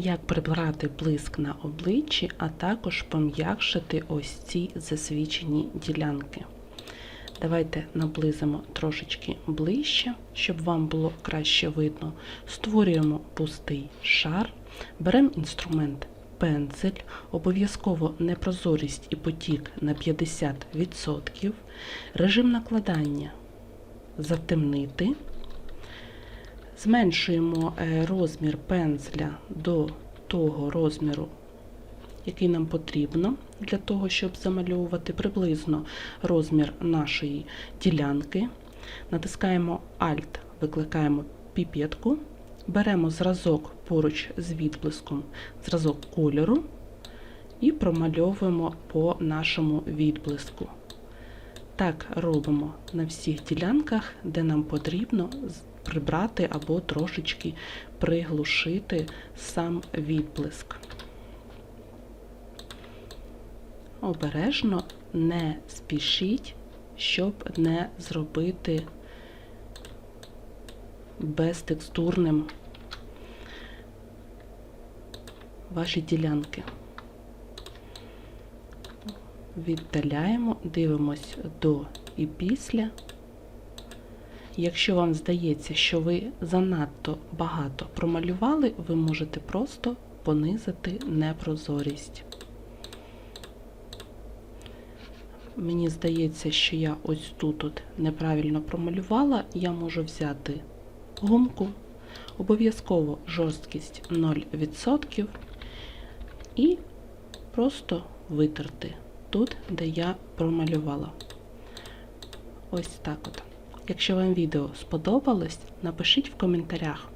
як прибрати блиск на обличчі, а також пом'якшити ось ці засвічені ділянки. Давайте наблизимо трошечки ближче, щоб вам було краще видно. Створюємо пустий шар, беремо інструмент пензель, обов'язково непрозорість і потік на 50%, режим накладання затемнити. Зменшуємо е, розмір пензля до того розміру, який нам потрібно для того, щоб замальовувати приблизно розмір нашої ділянки. Натискаємо Alt, викликаємо піпетку, беремо зразок поруч з відблиском, зразок кольору і промальовуємо по нашому відблиску. Так робимо на всіх ділянках, де нам потрібно прибрати або трошечки приглушити сам відблиск. Обережно не спішіть, щоб не зробити безтекстурним ваші ділянки. Віддаляємо, дивимось до і після. Якщо вам здається, що ви занадто багато промалювали, ви можете просто понизити непрозорість. Мені здається, що я ось тут от неправильно промалювала, я можу взяти гумку, обов'язково жорсткість 0% і просто витерти тут, де я промалювала. Ось так от. Якщо вам відео сподобалось, напишіть в коментарях.